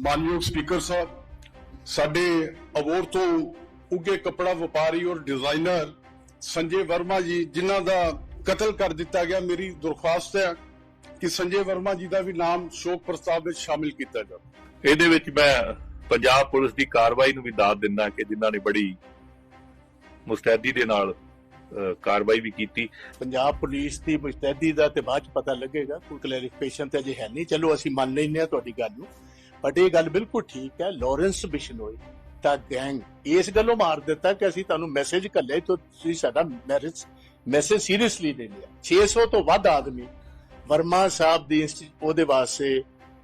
ਮਾਨਯੋਗ ਸਪੀਕਰ ਸਾਹਿਬ ਸਾਡੇ ਅਵਾਰਡ ਤੋਂ ਉੱਗੇ ਕੱਪੜਾ ਵਪਾਰੀ ਔਰ ਡਿਜ਼ਾਈਨਰ ਸੰਜੇ ਵਰਮਾ ਜੀ ਜਿਨ੍ਹਾਂ ਦਾ ਕਤਲ ਕਰ ਦਿੱਤਾ ਗਿਆ ਮੇਰੀ ਦਰਖਾਸਤ ਹੈ ਕਿ ਸੰਜੇ ਵਰਮਾ ਜੀ ਦਾ ਵੀ ਨਾਮ ਸ਼ੋਕ ਪ੍ਰਸਤਾਵ ਵਿੱਚ ਸ਼ਾਮਿਲ ਕੀਤਾ ਜਾਵੇ। ਇਹਦੇ ਵਿੱਚ ਮੈਂ ਪੰਜਾਬ ਪੁਲਿਸ ਦੀ ਕਾਰਵਾਈ ਨੂੰ ਵੀ ਦਾਦ ਦਿੰਦਾ ਕਿ ਜਿਨ੍ਹਾਂ ਨੇ ਬੜੀ ਮੁਸਤੈਦੀ ਦੇ ਨਾਲ ਕਾਰਵਾਈ ਵੀ ਕੀਤੀ। ਪੰਜਾਬ ਪੁਲਿਸ ਦੀ ਮੁਸਤੈਦੀ ਦਾ ਤੇ ਬਾਅਦ ਚ ਪਤਾ ਲੱਗੇਗਾ ਕੋਈ ਕਲੈਰੀਫਿਕੇਸ਼ਨ ਤੇ ਅਜੇ ਹੈ ਨਹੀਂ। ਚਲੋ ਅਸੀਂ ਮੰਨ ਲੈਂਦੇ ਹਾਂ ਤੁਹਾਡੀ ਗੱਲ ਨੂੰ। ਬਟ ਇਹ ਗੱਲ ਬਿਲਕੁਲ ਠੀਕ ਹੈ ਲਾਰੈਂਸ ਬਿਸ਼ਨੋਈ ਤਾਂ ਗੈਂਗ ਇਸ ਗੱਲੋਂ ਮਾਰ ਦਿੱਤਾ ਕਿ ਅਸੀਂ ਤੁਹਾਨੂੰ ਮੈਸੇਜ ਕੱਲੇ ਤੋਂ ਤੁਸੀਂ ਸਾਡਾ ਮੈਰਿਜ ਮੈਸੇਜ ਸੀਰੀਅਸਲੀ ਲੈ ਲਿਆ। 600 ਤੋਂ ਵੱਧ ਆਦਮੀ ਵਰਮਾ ਸਾਹਿਬ ਦੀ ਉਹਦੇ ਵਾਸਤੇ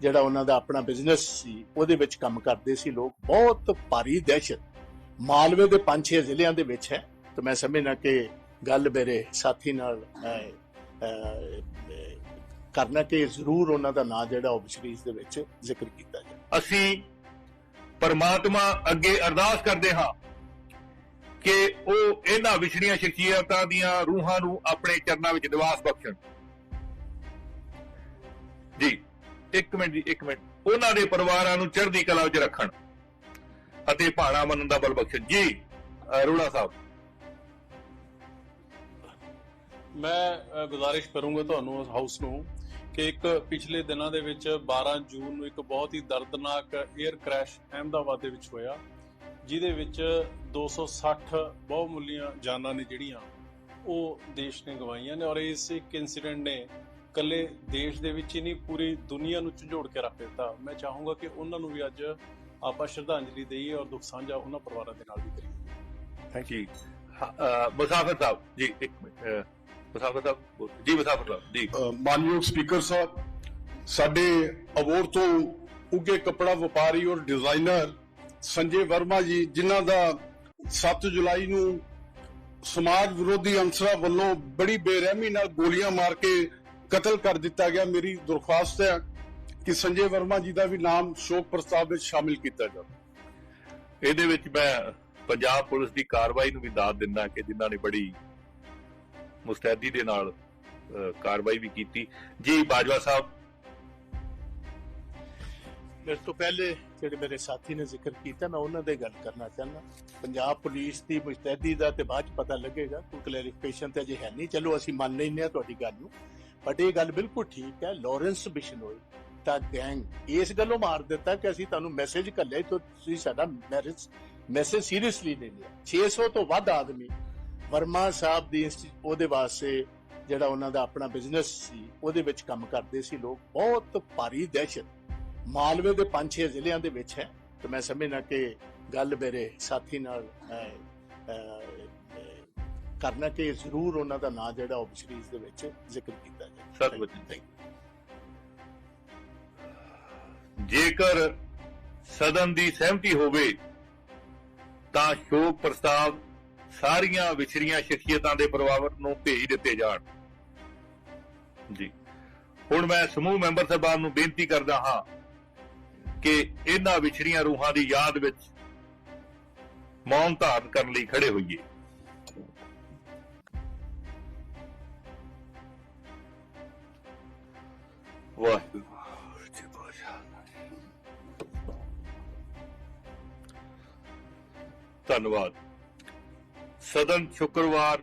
ਜਿਹੜਾ ਉਹਨਾਂ ਦਾ ਆਪਣਾ ਬਿਜ਼ਨਸ ਸੀ, ਉਹਦੇ ਵਿੱਚ ਕੰਮ ਕਰਦੇ ਸੀ ਲੋਕ, ਬਹੁਤ ਭਾਰੀ ਦਹਿਸ਼ਤ। ਮਾਲਵੇ ਦੇ 5-6 ਜ਼ਿਲ੍ਹਿਆਂ ਦੇ ਵਿੱਚ ਹੈ, ਤਾਂ ਮੈਂ ਸਮਝਣਾ ਕਿ ਗੱਲ ਮੇਰੇ ਸਾਥੀ ਨਾਲ ਕਰਨਾ ਕਿ ਜ਼ਰੂਰ ਉਹਨਾਂ ਦਾ ਨਾਂ ਜਿਹੜਾ ਉਹ ਸੀਰੀਜ਼ ਦੇ ਵਿੱਚ ਜ਼ਿਕਰ ਕੀਤਾ ਅਸੀਂ ਪਰਮਾਤਮਾ ਅੱਗੇ ਅਰਦਾਸ ਕਰਦੇ ਹਾਂ ਕਿ ਉਹ ਇਹਨਾਂ ਵਿਛੜੀਆਂ ਸ਼ਖਸੀਅਤਾਂ ਦੀਆਂ ਰੂਹਾਂ ਨੂੰ ਆਪਣੇ ਚਰਨਾਂ ਵਿੱਚ ਨਿਵਾਸ ਬਖਸ਼ਣ। ਜੀ, ਇੱਕ ਮਿੰਟ ਜੀ, ਇੱਕ ਮਿੰਟ। ਉਹਨਾਂ ਦੇ ਪਰਿਵਾਰਾਂ ਨੂੰ ਚੜ੍ਹਦੀ ਕਲਾ ਵਿੱਚ ਰੱਖਣ ਅਤੇ ਭਾਣਾ ਮੰਨਣ ਦਾ ਬਲ ਬਖਸ਼ਣ। ਜੀ ਅਰੋੜਾ ਸਾਹਿਬ। ਮੈਂ ਗੁਜ਼ਾਰਿਸ਼ ਕਰੂੰਗਾ ਤੁਹਾਨੂੰ ਉਸ ਹਾਊਸ ਨੂੰ। ਕਿ ਇੱਕ ਪਿਛਲੇ ਦਿਨਾਂ ਦੇ ਵਿੱਚ 12 ਜੂਨ ਨੂੰ ਇੱਕ ਬਹੁਤ ਹੀ ਦਰਦਨਾਕ 에ਅਰ ਕ੍ਰੈਸ਼ ਅਹਿਮਦਾਬਾਦ ਦੇ ਵਿੱਚ ਹੋਇਆ, ਜਿਹਦੇ ਵਿੱਚ 260 ਬਹੁਮੁੱਲੀਆਂ ਜਾਨਾਂ ਨੇ ਜਿਹੜੀਆਂ ਉਹ ਦੇਸ਼ ਨੇ ਗਵਾਈਆਂ ਨੇ ਔਰ ਇਸ ਇੱਕ ਇਨਸੀਡੈਂਟ ਨੇ ਕੱਲੇ ਦੇਸ਼ ਦੇ ਵਿੱਚ ਹੀ ਨਹੀਂ, ਪੂਰੀ ਦੁਨੀਆ ਨੂੰ ਝੰਜੋੜ ਕੇ ਰੱਖ ਦਿੱਤਾ। ਮੈਂ ਚਾਹੂੰਗਾ ਕਿ ਉਹਨਾਂ ਨੂੰ ਵੀ ਅੱਜ ਆਪਾਂ ਸ਼ਰਧਾਂਜਲੀ ਦੇਈਏ ਔਰ ਦੁੱਖ ਸਾਂਝਾ ਉਹਨਾਂ ਪਰਿਵਾਰਾਂ ਦੇ ਨਾਲ ਵੀ ਕਰੀਏ। ਥੈਂਕ ਯੂ ਹ- ਸਾਹਿਬ, ਜੀ, ਇੱਕ ਮਿੰਟ ਮੁਸਾਫਿਰ ਸਾਹਿਬ ਬੋਲ- ਜੀ ਮੁਸਾਫਿਰ ਸਾਹਿਬ ਜੀ। ਮਾਨਯੋਗ ਸਪੀਕਰ ਸਾਹਿਬ ਸਾਡੇ ਅਵਾਰਡ ਤੋਂ ਉੱਗੇ ਕੱਪੜਾ ਵਪਾਰੀ ਔਰ ਡਿਜ਼ਾਈਨਰ ਸੰਜੇ ਵਰਮਾ ਜੀ ਜਿਨ੍ਹਾਂ ਦਾ 7 ਜੁਲਾਈ ਨੂੰ ਸਮਾਜ ਵਿਰੋਧੀ ਅੰਸਰਾਂ ਵੱਲੋਂ ਬੜੀ ਬੇਰਹਿਮੀ ਨਾਲ ਗੋਲੀਆਂ ਮਾਰ ਕੇ ਕਤਲ ਕਰ ਦਿੱਤਾ ਗਿਆ ਮੇਰੀ ਦਰਖਾਸਤ ਹੈ ਕਿ ਸੰਜੇ ਵਰਮਾ ਜੀ ਦਾ ਵੀ ਨਾਮ ਸ਼ੋਕ ਪ੍ਰਸਤਾਵ ਵਿੱਚ ਸ਼ਾਮਿਲ ਕੀਤਾ ਜਾਵੇ। ਇਹਦੇ ਵਿੱਚ ਮੈਂ ਪੰਜਾਬ ਪੁਲਿਸ ਦੀ ਕਾਰਵਾਈ ਨੂੰ ਵੀ ਦਾਦ ਦਿੰਦਾ ਕਿ ਜਿਨ੍ਹਾਂ ਨੇ ਬੜੀ ਮੁਸਤੈਦੀ ਦੇ ਨਾਲ ਕਾਰਵਾਈ ਵੀ ਕੀਤੀ। ਜੀ, ਬਾਜਵਾ ਸਾਹਿਬ। ਇਸ ਤੋਂ ਪਹਿਲੇ ਜਿਹੜੇ ਮੇਰੇ ਸਾਥੀ ਨੇ ਜ਼ਿਕਰ ਕੀਤਾ, ਮੈਂ ਉਹਨਾਂ ਦੇ ਗੱਲ ਕਰਨਾ ਚਾਹੁੰਦਾ। ਪੰਜਾਬ ਪੁਲਿਸ ਦੀ ਮੁਸਤੈਦੀ ਦਾ ਤੇ ਬਾਅਦ ਚ ਪਤਾ ਲੱਗੇਗਾ, ਕੋਈ ਕਲੈਰੀਫਿਕੇਸ਼ਨ ਤੇ ਅਜੇ ਹੈ ਨਹੀਂ। ਚਲੋ, ਅਸੀਂ ਮੰਨ ਲੈਂਦੇ ਹਾਂ ਤੁਹਾਡੀ ਗੱਲ ਨੂੰ। ਬਟ ਇਹ ਗੱਲ ਬਿਲਕੁਲ ਠੀਕ ਹੈ ਲਾਰੈਂਸ ਬਿਸ਼ਨੋਈ ਤਾਂ ਗੈਂਗ ਇਸ ਗੱਲੋਂ ਮਾਰ ਦਿੱਤਾ ਕਿ ਅਸੀਂ ਤੁਹਾਨੂੰ ਮੈਸੇਜ ਕਰ ਲਿਆ ਤੁਸੀਂ ਸਾਡਾ ਮੈਰਿਜ ਮੈਸੇਜ ਸੀਰੀਅਸਲੀ ਲੈ ਲਿਆ। 600 ਤੋਂ ਵੱਧ ਆਦਮੀ ਵਰਮਾ ਸਾਹਿਬ ਦੀ ਉਹਦੇ ਵਾਸਤੇ ਜਿਹੜਾ ਉਹਨਾਂ ਦਾ ਆਪਣਾ ਬਿਜ਼ਨਸ ਸੀ ਉਹਦੇ ਵਿੱਚ ਕੰਮ ਕਰਦੇ ਸੀ ਲੋਕ। ਬਹੁਤ ਭਾਰੀ ਦਹਿਸ਼ਤ। ਮਾਲਵੇ ਦੇ 5-6 ਜ਼ਿਲ੍ਹਿਆਂ ਦੇ ਵਿੱਚ ਹੈ। ਤੇ ਮੈਂ ਸਮਝਣਾ ਕਿ ਗੱਲ ਮੇਰੇ ਸਾਥੀ ਨਾਲ ਕਰਨਾ ਕਿ ਜ਼ਰੂਰ ਉਹਨਾਂ ਦਾ ਨਾਂ ਜਿਹੜਾ ਉਹ ਸੀਰੀਜ਼ ਦੇ ਵਿੱਚ ਜ਼ਿਕਰ ਕੀਤਾ ਜਾਵੇ। ਸਤ ਜੇਕਰ ਸਦਨ ਦੀ ਸਹਿਮਤੀ ਹੋਵੇ ਤਾਂ ਸ਼ੋਕ ਪ੍ਰਸਤਾਵ ਸਾਰੀਆਂ ਵਿਛੜੀਆਂ ਸ਼ਖਸੀਅਤਾਂ ਦੇ ਪਰਿਵਾਰ ਨੂੰ ਭੇਜ ਦਿੱਤੇ ਜਾਣ। ਜੀ। ਹੁਣ ਮੈਂ ਸਮੂਹ ਮੈਂਬਰ ਸਾਹਿਬਾਨ ਨੂੰ ਬੇਨਤੀ ਕਰਦਾ ਹਾਂ ਕਿ ਇਹਨਾਂ ਵਿਛੜੀਆਂ ਰੂਹਾਂ ਦੀ ਯਾਦ ਵਿੱਚ ਮੌਨ ਧਾਰਨ ਕਰਨ ਲਈ ਖੜੇ ਹੋਈਏ। ਵਾਹਿਗੁਰੂ। ਜੀ ਬਾਸ਼ਾ ਧੰਨਵਾਦ। ਸਦਨ ਸ਼ੁੱਕਰਵਾਰ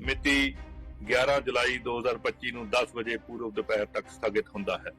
ਮਿਤੀ 11 ਜੁਲਾਈ 2025 ਨੂੰ 10 ਵਜੇ ਪੂਰਵ ਦੁਪਹਿਰ ਤੱਕ ਸਥਗਿਤ ਹੁੰਦਾ ਹੈ।